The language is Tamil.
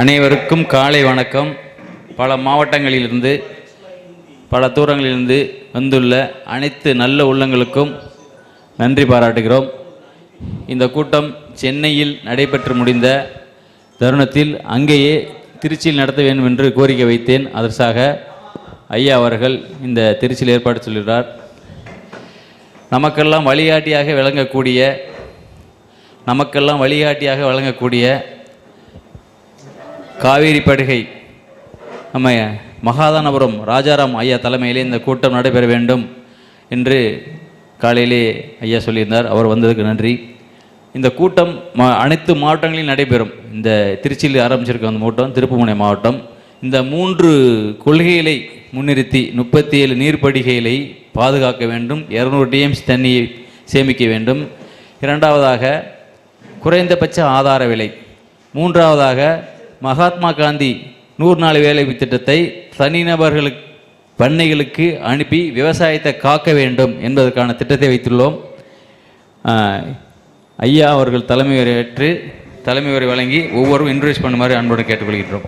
அனைவருக்கும் காலை வணக்கம். பல மாவட்டங்களிலிருந்து பல தூரங்களிலிருந்து வந்துள்ள அனைத்து நல்ல உள்ளங்களுக்கும் நன்றி பாராட்டுகிறோம். இந்த கூட்டம் சென்னையில் நடைபெற்று முடிந்த தருணத்தில் அங்கேயே திருச்சியில் நடத்த வேண்டும் என்று கோரிக்கை வைத்தேன். அதற்காக ஐயா அவர்கள் இந்த திருச்சியில் ஏற்பாடு சொல்கிறார் நமக்கெல்லாம் வழிகாட்டியாக விளங்கக்கூடிய நமக்கெல்லாம் வழிகாட்டியாக வழங்கக்கூடிய காவேரி படுகை. நம்ம மகாதானபுரம் ராஜாராம் ஐயா தலைமையிலே இந்த கூட்டம் நடைபெற வேண்டும் என்று காலையிலே ஐயா சொல்லியிருந்தார். அவர் வந்ததுக்கு நன்றி. இந்த கூட்டம் ம அனைத்து மாவட்டங்களிலும் நடைபெறும். இந்த திருச்சியில் ஆரம்பிச்சிருக்க அந்த மாவட்டம் திருப்புமுனை மாவட்டம். இந்த மூன்று கொள்கைகளை முன்னிறுத்தி முப்பத்தி ஏழு நீர்ப்படுகைகளை பாதுகாக்க வேண்டும். இரநூறு டிஎம்ஸ் தண்ணியை சேமிக்க வேண்டும். இரண்டாவதாக குறைந்தபட்ச ஆதார விலை. மூன்றாவதாக மகாத்மா காந்தி நூறு நாள் வேலை திட்டத்தை தனிநபர்களுக்கு பண்ணைகளுக்கு அனுப்பி விவசாயத்தை காக்க வேண்டும் என்பதற்கான திட்டத்தை வைத்துள்ளோம். ஐயா அவர்கள் தலைமை உரை ஏற்று தலைமை உரை வழங்கி ஒவ்வொருவரும் இன்ட்ரடியூஸ் பண்ணுமாறு அன்போடு கேட்டுக்கொள்கின்றோம்.